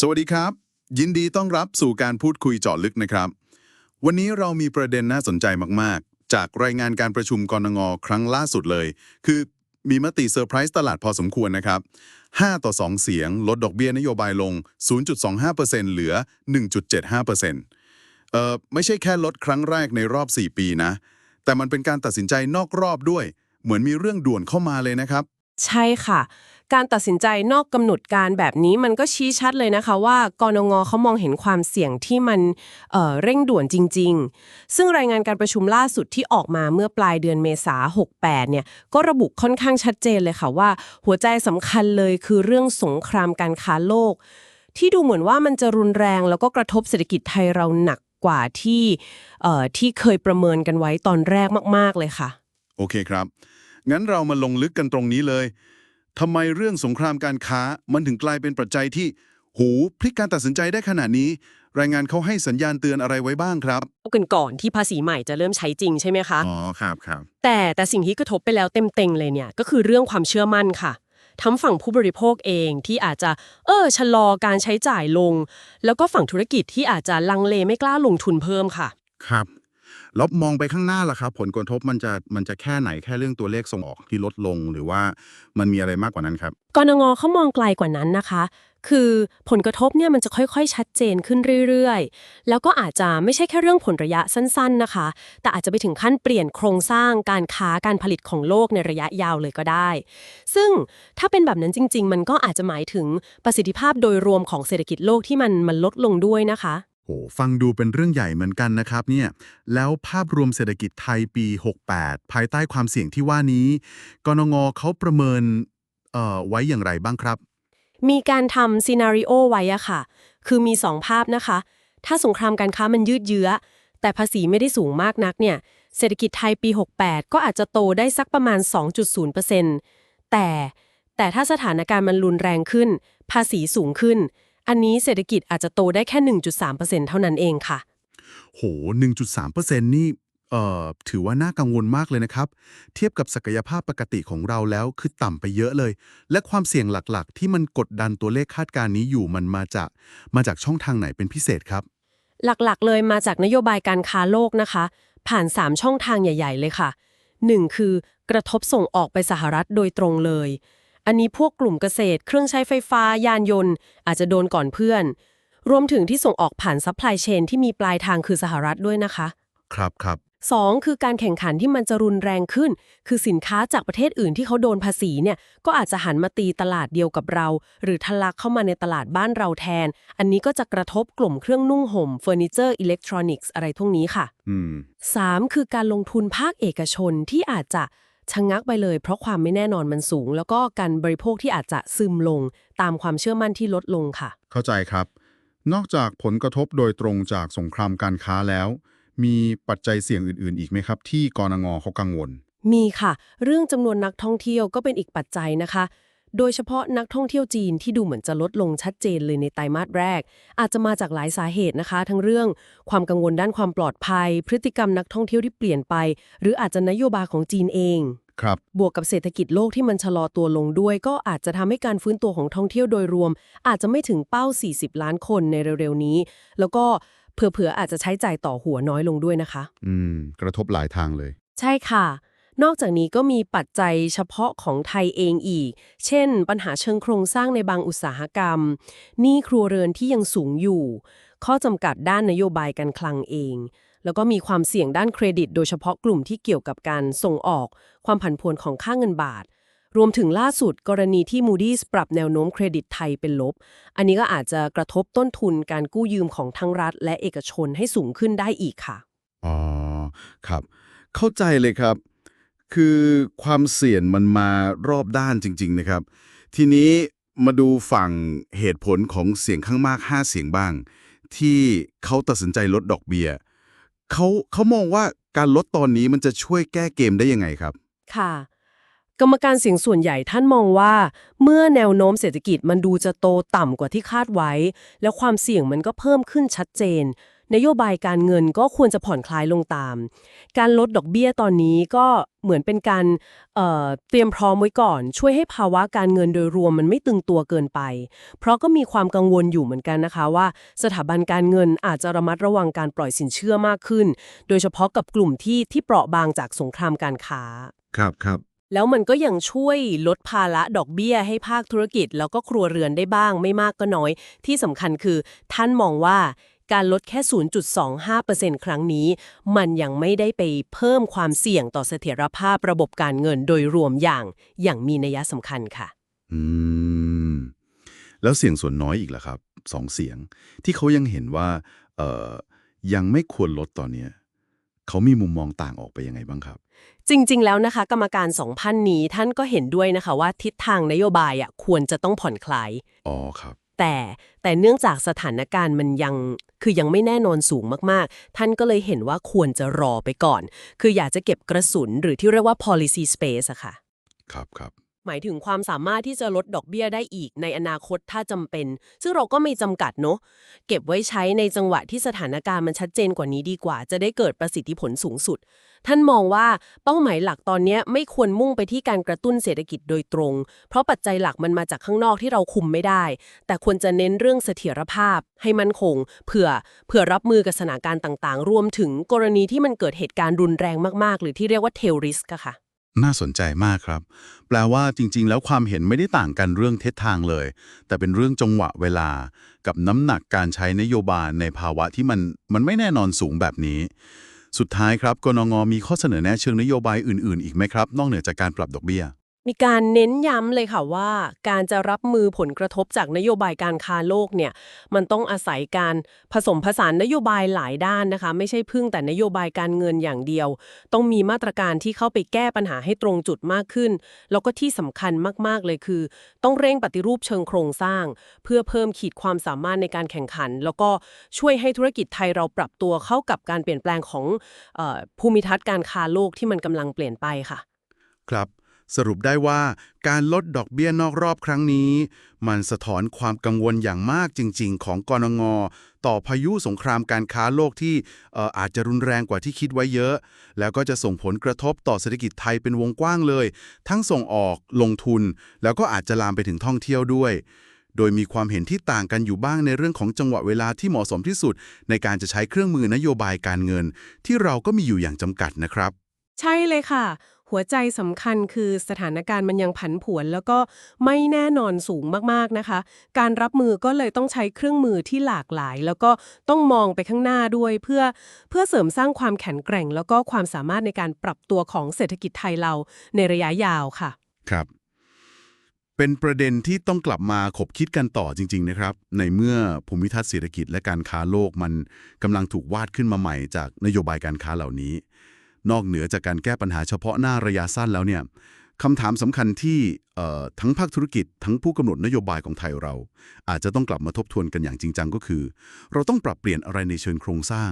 สวัสดีครับ ยินดีต้อนรับสู่การพูดคุยเจาะลึกนะครับ วันนี้เรามีประเด็นน่าสนใจมากๆ จากรายงานการประชุมกรงงครั้งล่าสุดเลย คือมีมติเซอร์ไพรส์ตลาดพอสมควรนะครับ 5 ต่อ 2 เสียง ลดดอกเบี้ยนโยบายลง 0.25%เหลือ 1.75%เอ่อไม่ใช่แค่ลดครั้งแรกในรอบ 4 ปีนะ แต่มันเป็นการตัดสินใจนอกรอบด้วย เหมือนมีเรื่องด่วนเข้ามาเลยนะครับ ใช่ค่ะ การตัดสินใจนอกกำหนดการแบบนี้มันก็ชี้ชัดเลยนะคะว่ากรงงเขามองเห็นความเสี่ยงที่มันเเร่งด่วนจริง ๆ ซึ่งรายงานการประชุมล่าสุดที่ออกมาเมื่อปลายเดือนเมษา68เนี่ยก็ระบุค่อนข้างชัดเจนเลยค่ะว่า หัวใจสำคัญเลยคือเรื่องสงครามการค้าโลก ที่ดูเหมือนว่ามันจะรุนแรงแล้วก็กระทบเศรษฐกิจไทยเราหนักกว่าที่ที่เคยประเมินกันไว้ตอนแรกมาก ๆเลยค่ะ โอเคครับ งั้นเรามาลงลึกกันตรงนี้เลย ทำไมเรื่องสงครามการค้ามันถึงกลายเป็นปัจจัยที่หูพลิกการตัดสินใจได้ขนาดนี้ รายงานเขาให้สัญญาณเตือนอะไรไว้บ้างครับกันก่อนที่ภาษีใหม่จะเริ่มใช้จริงใช่ไหมคะอ๋อครับครับแต่แต่สิ่งที่กระทบไปแล้วเต็มๆเลยเนี่ยก็คือเรื่องความเชื่อมั่นค่ะ ทั้งฝั่งผู้บริโภคเองที่อาจจะเออชะลอการใช้จ่ายลง แล้วก็ฝั่งธุรกิจที่อาจจะลังเลไม่กล้าลงทุนเพิ่มค่ะ ครับแล้วมองไปข้างหน้าล่ะครับ ผลกระทบมันจะมันจะแค่ไหนแค่เรื่องตัวเลขส่งออกที่ลดลงหรือว่ามันมีอะไรมากกว่านั้นครับกรงงเขามองไกลกว่านั้นนะคะ คือผลกระทบเนี่ยมันจะค่อยๆ ชัดเจนขึ้นเรื่อยๆ แล้วก็อาจจะไม่ใช่แค่เรื่องผลระยะสั้นๆนะคะ แต่อาจจะไปถึงขั้นเปลี่ยนโครงสร้างการค้าการผลิตของโลกในระยะยาวเลยก็ได้ ซึ่งถ้าเป็นแบบนั้นจริง ๆ มันก็อาจจะหมายถึงประสิทธิภาพโดยรวมของเศรษฐกิจโลกที่มันมันลดลงด้วยนะคะ โหฟังดูเป็นเรื่องใหญ่เหมือนกันนะครับเนี่ยแล้วภาพรวมเศรษฐกิจไทยปี 68 ภายใต้ความเสี่ยงที่ว่านี้กนงเขาประเมินเอ่อไว้อย่างไรบ้างครับ มีการทำซีนารีโอไว้อะค่ะ คือมี 2 ภาพนะคะ ถ้าสงครามการค้ามันยืดเยื้อ แต่ภาษีไม่ได้สูงมากนักเนี่ยเศรษฐกิจไทยปี 68 ก็อาจจะโตได้สักประมาณ 2.0%แต่แต่ถ้าสถานการณ์มันรุนแรงขึ้น ภาษีสูงขึ้น อันนี้เศรษฐกิจอาจจะโตได้แค่ 1.3%เท่านั้นเองค่ะ โห 1.3%นี่เอ่อถือว่าน่ากังวลมากเลยนะครับ เทียบกับศักยภาพปกติของเราแล้วคือต่ำไปเยอะเลย และความเสี่ยงหลักๆ ที่มันกดดันตัวเลขคาดการณ์นี้อยู่มันมาจากมาจากช่องทางไหนเป็นพิเศษครับ หลักๆ เลยมาจากนโยบายการค้าโลกนะคะ ผ่าน 3 ช่องทางใหญ่ ๆ เลยค่ะ 1. คือกระทบส่งออกไปสหรัฐโดยตรงเลย อันนี้พวกกลุ่มเกษตร เครื่องใช้ไฟฟ้า ยานยนต์ อาจจะโดนก่อนเพื่อน รวมถึงที่ส่งออกผ่านซัพพลายเชนที่มีปลายทางคือสหรัฐด้วยนะคะ ครับครับ 2. คือการแข่งขันที่มันจะรุนแรงขึ้น คือสินค้าจากประเทศอื่นที่เขาโดนภาษีเนี่ย ก็อาจจะหันมาตีตลาดเดียวกับเรา หรือทะลักเข้ามาในตลาดบ้านเราแทน อันนี้ก็จะกระทบกลุ่มเครื่องนุ่งห่มเฟอร์นิเจอร์อิเล็กทรอนิกส์อะไรพวกนี้ค่ะอืม 3. คือการลงทุนภาคเอกชนที่อาจจะ ชะงักไปเลย เพราะความไม่แน่นอนมันสูง แล้วก็การบริโภคที่อาจจะซึมลง ตามความเชื่อมั่นที่ลดลงค่ะ เข้าใจครับ นอกจากผลกระทบโดยตรงจากสงครามการค้าแล้ว มีปัจจัยเสี่ยงอื่น ๆ อีกไหมครับ ที่กรงเขากังวล มีค่ะ เรื่องจำนวนนักท่องเที่ยวก็เป็นอีกปัจจัยนะคะ โดยเฉพาะนักท่องเที่ยวจีนที่ดูเหมือนจะลดลงชัดเจนเลยในไตรมาสแรก อาจจะมาจากหลายสาเหตุนะคะ ทั้งเรื่องความกังวลด้านความปลอดภัย พฤติกรรมนักท่องเที่ยวที่เปลี่ยนไป หรืออาจจะนโยบายของจีนเองครับบวกกับเศรษฐกิจโลกที่มันชะลอตัวลงด้วย ก็อาจจะทำให้การฟื้นตัวของท่องเที่ยวโดยรวม อาจจะไม่ถึงเป้า 40 ล้านคนในเร็วๆนี้ แล้วก็เผื่อๆอาจจะใช้จ่ายต่อหัวน้อยลงด้วยนะคะ อืม กระทบหลายทางเลย ใช่ค่ะ นอกจากนี้ก็มีปัจจัยเฉพาะของไทยเองอีก เช่น ปัญหาเชิงโครงสร้างในบางอุตสาหกรรมหนี้ครัวเรือนที่ยังสูงอยู่ ข้อจำกัดด้านนโยบายการคลังเอง แล้วก็มีความเสี่ยงด้านเครดิต โดยเฉพาะกลุ่มที่เกี่ยวกับการส่งออก ความผันผวนของค่าเงินบาท รวมถึงล่าสุดกรณีที่ Moody's ปรับแนวโน้มเครดิตไทยเป็นลบ อันนี้ก็อาจจะกระทบต้นทุนการกู้ยืมของทั้งรัฐ และเอกชนให้สูงขึ้นได้อีกค่ะอ๋อครับ เข้าใจเลยครับ คือความเสี่ยงมันมารอบด้านจริง ๆ นะครับ ทีนี้มาดูฝั่งเหตุผลของเสียงข้างมาก 5 เสียงบ้าง ที่เขาตัดสินใจลดดอกเบี้ยเขาเขามองว่าการลดตอนนี้มันจะช่วยแก้เกมได้ยังไงครับ ค่ะ กรรมการเสียงส่วนใหญ่ท่านมองว่า เมื่อแนวโน้มเศรษฐกิจมันดูจะโตต่ำกว่าที่คาดไว้ แล้วความเสี่ยงมันก็เพิ่มขึ้นชัดเจน นโยบายการเงินก็ควรจะผ่อนคลายลงตาม การลดดอกเบี้ยตอนนี้ก็เหมือนเป็นการเอ่อเตรียมพร้อมไว้ก่อน ช่วยให้ภาวะการเงินโดยรวมมันไม่ตึงตัวเกินไป เพราะก็มีความกังวลอยู่เหมือนกันนะคะว่า สถาบันการเงินอาจจะระมัดระวังการปล่อยสินเชื่อมากขึ้น โดยเฉพาะกับกลุ่มที่ที่เปราะบางจากสงครามการค้า ครับครับแล้วมันก็ยังช่วยลดภาระดอกเบี้ยให้ภาคธุรกิจ แล้วก็ครัวเรือนได้บ้างไม่มากก็น้อย ที่สำคัญคือ ท่านมองว่า การลดแค่ 0.25%ครั้งนี้ มันยังไม่ได้ไปเพิ่มความเสี่ยงต่อเสถียรภาพระบบการเงินโดยรวมอย่าง อย่างมีนัยสำคัญค่ะ อืม แล้วเสียงส่วนน้อยอีกล่ะครับสองเสียง ที่เขายังเห็นว่า เอ่อ ยังไม่ควรลดตอนเนี้ยเขามีมุมมองต่างออกไปยังไงบ้างครับ จริง ๆ แล้วนะคะ กรรมการสองพันนี้ท่านก็เห็นด้วยนะคะว่าทิศทางนโยบายอะควรจะต้องผ่อนคลาย อ๋อครับ แต่แต่เนื่องจากสถานการณ์มันยังคือยังไม่แน่นอนสูงมากๆ ท่านก็เลยเห็นว่าควรจะรอไปก่อน คืออยากจะเก็บกระสุนหรือที่เรียกว่า policy space อะค่ะ ครับครับ หมายถึงความสามารถที่จะลดดอกเบี้ยได้อีกในอนาคตถ้าจำเป็น ซึ่งเราก็ไม่จำกัดเนอะเก็บไว้ใช้ในจังหวะที่สถานการณ์มันชัดเจนกว่านี้ดีกว่า จะได้เกิดประสิทธิผลสูงสุด ท่านมองว่าเป้าหมายหลักตอนนี้ไม่ควรมุ่งไปที่การกระตุ้นเศรษฐกิจโดยตรง เพราะปัจจัยหลักมันมาจากข้างนอกที่เราคุมไม่ได้ แต่ควรจะเน้นเรื่องเสถียรภาพ ให้มั่นคง เผื่อเผื่อรับมือกับสถานการณ์ต่างๆ รวมถึงกรณีที่มันเกิดเหตุการณ์รุนแรงมากๆ หรือที่เรียกว่า tail risk อะค่ะ น่าสนใจมากครับ แปลว่าจริง ๆ แล้วความเห็นไม่ได้ต่างกันเรื่องทิศทางเลย แต่เป็นเรื่องจังหวะเวลา กับน้ำหนักการใช้นโยบายในภาวะที่มันมันไม่แน่นอนสูงแบบนี้ สุดท้ายครับกนงมีข้อเสนอแนะเชิงนโยบายอื่น ๆ อีกไหมครับ นอกเหนือจากการปรับดอกเบี้ย มีการเน้นย้ำเลยค่ะว่าการจะรับมือผลกระทบจากนโยบายการค้าโลกเนี่ยมันต้องอาศัยการผสมผสานนโยบายหลายด้านนะคะ ไม่ใช่พึ่งแต่นโยบายการเงินอย่างเดียว ต้องมีมาตรการที่เข้าไปแก้ปัญหาให้ตรงจุดมากขึ้น แล้วก็ที่สำคัญมากๆเลยคือ ต้องเร่งปฏิรูปเชิงโครงสร้าง เพื่อเพิ่มขีดความสามารถในการแข่งขัน แล้วก็ช่วยให้ธุรกิจไทยเราปรับตัวเข้ากับการเปลี่ยนแปลงของออภูมิทัศน์การค้าโลกที่มันกำลังเปลี่ยนไปค่ะ ครับ สรุปได้ว่าการลดดอกเบี้ยนอกรอบครั้งนี้ มันสะท้อนความกังวลอย่างมากจริง ๆ ของกรงงต่อพายุสงครามการค้าโลกที่อออาจจะรุนแรงกว่าที่คิดไว้เยอะ แล้วก็จะส่งผลกระทบต่อเศรษฐกิจไทยเป็นวงกว้างเลย ทั้งส่งออกลงทุน แล้วก็อาจจะลามไปถึงท่องเที่ยวด้วย โดยมีความเห็นที่ต่างกันอยู่บ้างในเรื่องของจังหวะเวลาที่เหมาะสมที่สุด ในการจะใช้เครื่องมือนโยบายการเงิน ที่เราก็มีอยู่อย่างจำกัดนะครับ ใช่เลยค่ะ หัวใจสำคัญคือสถานการณ์มันยังผันผวน แล้วก็ไม่แน่นอนสูงมากๆนะคะ การรับมือก็เลยต้องใช้เครื่องมือที่หลากหลาย แล้วก็ต้องมองไปข้างหน้าด้วยเพื่อเพื่อเสริมสร้างความแข็งแกร่ง แล้วก็ความสามารถในการปรับตัวของเศรษฐกิจไทยเราในระยะยาวค่ะ ครับ เป็นประเด็นที่ต้องกลับมาขบคิดกันต่อจริง ๆ นะครับ ในเมื่อภูมิทัศน์เศรษฐกิจและการค้าโลกมันกำลังถูกวาดขึ้นมาใหม่จากนโยบายการค้าเหล่านี้ นอกเหนือจากการแก้ปัญหาเฉพาะหน้าระยะสั้นแล้วเนี่ยคำถามสำคัญที่ทั้งภาคธุรกิจทั้งผู้กำหนดนโยบายของไทยเรา อาจจะต้องกลับมาทบทวนกันอย่างจริงจังก็คือ เราต้องปรับเปลี่ยนอะไรในเชิงโครงสร้าง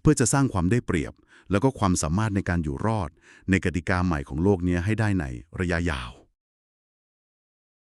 เพื่อจะสร้างความได้เปรียบ แล้วก็ความสามารถในการอยู่รอด ในกติกาใหม่ของโลกนี้ให้ได้ในระยะยาว